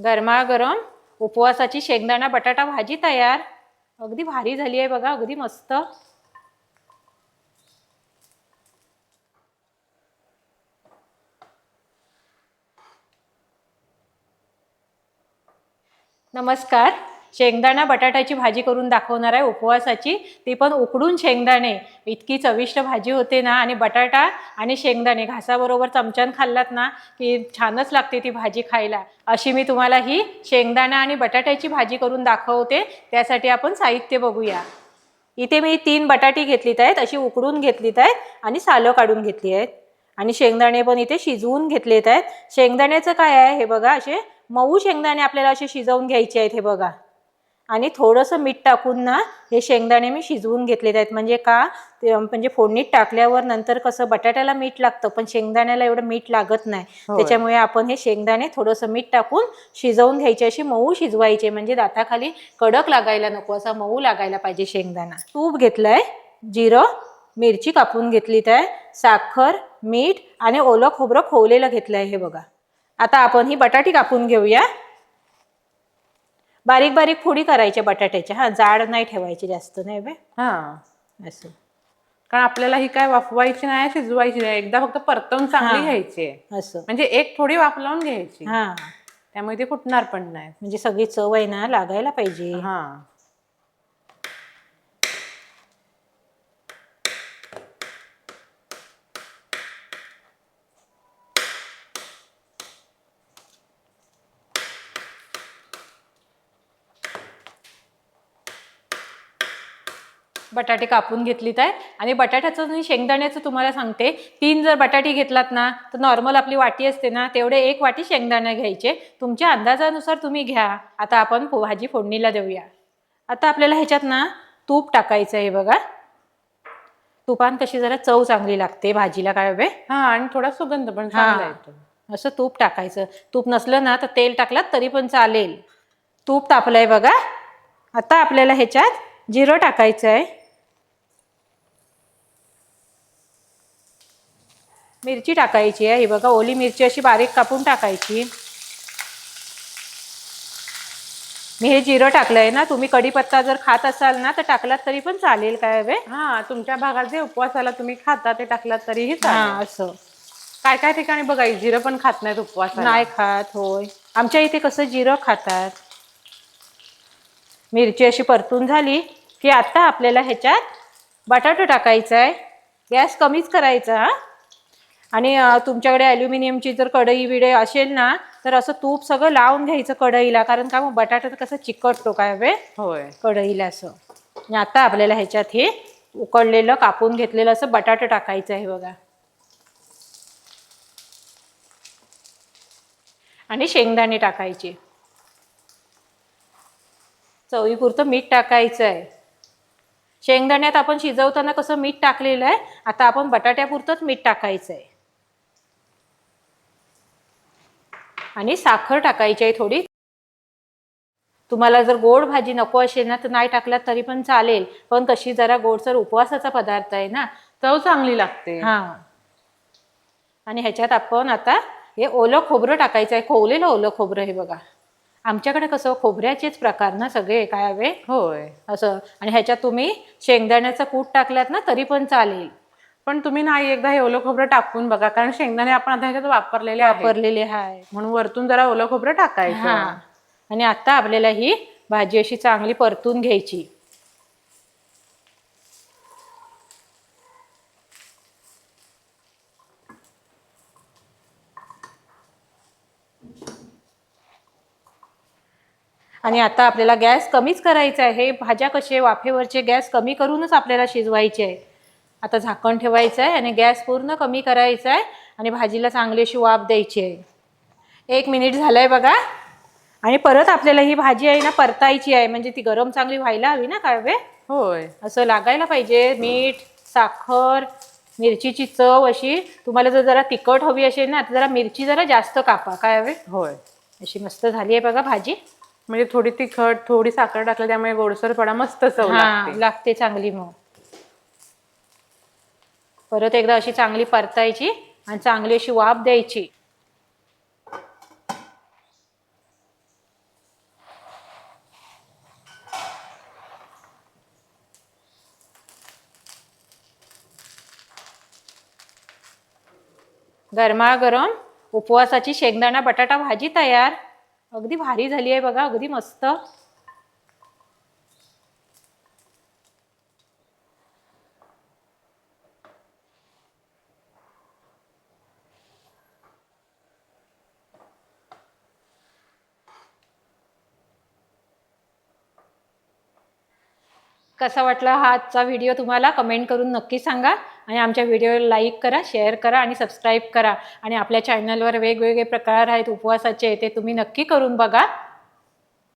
गरमागरम उपवासाची शेंगदाणा बटाटा भाजी तयार. अगदी भारी झाली आहे बघा अगदी मस्त. नमस्कार. शेंगदाणा बटाट्याची भाजी करून दाखवणार आहे उपवासाची. ती पण उकडून शेंगदाणे. इतकी चविष्ट भाजी होते ना आणि बटाटा आणि शेंगदाणे घासाबरोबर चमच्यान खाल्लात ना की छानच लागते ती भाजी खायला. अशी मी तुम्हाला ही शेंगदाणा आणि बटाट्याची भाजी करून दाखवते. त्यासाठी आपण साहित्य बघूया. इथे मी तीन बटाटी घेतलीत आहेत अशी उकडून घेतलीत आहेत आणि सालं काढून घेतली आहेत. आणि शेंगदाणे पण इथे शिजवून घेतलेत आहेत. शेंगदाण्याचं काय आहे हे बघा असे मऊ शेंगदाणे आपल्याला असे शिजवून घ्यायचे आहेत हे बघा. आणि थोडंसं मीठ टाकून ना हे शेंगदाणे मी शिजवून घेतलेले आहेत. म्हणजे का? ते म्हणजे फोडणीत टाकल्यावर नंतर कसं बटाट्याला मीठ लागतं पण शेंगदाण्याला एवढं मीठ लागत नाही. त्याच्यामुळे आपण हे शेंगदाणे थोडंसं मीठ टाकून शिजवून घ्यायचे. असे मऊ शिजवायचे. म्हणजे दाताखाली कडक लागायला नको. असा मऊ लागायला पाहिजे शेंगदाणा. तूप घेतलंय जिरं मिरची कापून घेतलीत आहे साखर मीठ आणि ओलं खोबरं खोवलेलं घेतलं आहे हे बघा. आता आपण ही बटाटी कापून घेऊया. बारीक बारीक फोडी करायच्या बटाट्याच्या हा जाड नाही ठेवायची जास्त नाही बे हा. असं. कारण आपल्याला ही काय वाफवायची नाही शिजवायची नाही. एकदा फक्त परतवून चांगली. घ्यायची. आहे. असं. म्हणजे एक थोडी वाफ लावून घ्यायची. हा. त्यामुळे ती फुटणार पण नाही. म्हणजे सगळी चव आहे ना लागायला पाहिजे. हा. बटाटे कापून घेतलीत आहे आणि बटाट्याचं आणि शेंगदाण्याचं तुम्हाला सांगते तीन जर बटाटे घेतलात ना तर नॉर्मल आपली वाटी असते ना तेवढे एक वाटी शेंगदाणे घ्यायचे. तुमच्या अंदाजानुसार तुम्ही घ्या. आता आपण भाजी फोडणीला देऊया. आता आपल्याला ह्याच्यात ना तूप टाकायचं आहे बघा. तुपान कशी जरा चव चांगली लागते भाजीला काय हवे हा आणि थोडा सुगंध पण चांगला येतो. असं तूप टाकायचं. तूप नसलं ना तर तेल टाकलात तरी पण चालेल. तूप तापलंय बघा. आता आपल्याला ह्याच्यात जिरं टाकायचं आहे मिरची टाकायची आहे. ही बघा ओली मिरची अशी बारीक कापून टाकायची. मी हे जिरं टाकलंय ना तुम्ही कढीपत्ता जर खात असाल ना तर टाकलात तरी पण चालेल काय हवे हा तुमच्या भागात जे उपवासाला तुम्ही खाता ते टाकलात तरीही चालेल. असं. काय काय ठिकाणी बघा जिरं पण खात नाहीत उपवासाला. नाही खात होय. आमच्या इथे कसं जिरं खातात. मिरची अशी परतून झाली की आता आपल्याला ह्याच्यात बटाटो टाकायचा आहे गॅस कमीच करायचा हा. आणि तुमच्याकडे ॲल्युमिनियमची जर कढई बिडे असेल ना तर असं तूप सगळं लावून घ्यायचं कढईला. कारण का मग बटाटा तर कसं चिकटतो काय वे? होय. कढईला असं. आणि आता आपल्याला ह्याच्यात हे उकडलेलं कापून घेतलेलं असं बटाटो टाकायचं आहे बघा. आणि शेंगदाणे टाकायचे. चवीपुरतं मीठ टाकायचं आहे. शेंगदाण्यात आपण शिजवताना कसं मीठ टाकलेलं आहे आता आपण बटाट्यापुरतंच मीठ टाकायचं आहे. आणि साखर टाकायची आहे थोडी. तुम्हाला जर गोड भाजी नको असेल ना तर नाही टाकलात तरी पण चालेल. पण कशी जरा गोडसर उपवासाचा पदार्थ आहे ना चव चांगली लागते. हा. आणि ह्याच्यात आपण आता हे ओलं खोबरं टाकायचं आहे. खोवलेलं ओलं खोबरं हे बघा. आमच्याकडे कसं खोबऱ्याचेच प्रकार ना सगळे काय हवे होय. असं. आणि ह्याच्यात तुम्ही शेंगदाण्याचं कूट टाकलात ना तरी पण चालेल. पण तुम्ही नाही एकदा हे ओलं खोबरं टाकून बघा कारण शेंगदाणे आपण आता ह्याच्यात वापरलेले वापरलेले हाय. म्हणून वरतून जरा ओलं खोबरं हा. टाकायचं आणि आता आपल्याला ही भाजी अशी चांगली परतून घ्यायची. आणि आता आपल्याला गॅस कमीच करायचा आहे. हे भाज्या कसे वाफेवरचे गॅस कमी करूनच आपल्याला शिजवायचे आहे आता झाकण ठेवायचं आहे आणि गॅस पूर्ण कमी करायचा आहे आणि भाजीला चांगली अशी वाफ द्यायची आहे. एक मिनिट झालंय बघा. आणि परत आपल्याला ही भाजी आहे ना परतायची आहे. म्हणजे ती गरम चांगली व्हायला हवी ना काळवे होय. असं लागायला पाहिजे. मीठ साखर मिरचीची चव अशी. तुम्हाला जर जरा तिखट हवी असेल ना तर जरा मिरची जरा जास्त कापा. काय हवे होय. अशी मस्त झाली आहे बघा भाजी. म्हणजे थोडी तिखट थोडी साखर टाकलं त्यामुळे गोडसरपणा मस्त चव लागते चांगली मग. परत एकदा अशी चांगली परतायची आणि चांगली अशी वाफ द्यायची. गरमागरम उपवासाची शेंगदाणा बटाटा भाजी तयार. अगदी भारी झाली आहे बघा अगदी मस्त. कसा वाटला हा आजचा व्हिडिओ तुम्हाला? कमेंट करून नक्की सांगा. आणि आमच्या व्हिडिओला लाईक करा शेअर करा आणि सबस्क्राईब करा. आणि आपल्या चॅनलवर वेगवेगळे प्रकार आहेत उपवासाचे ते तुम्ही नक्की करून बघा.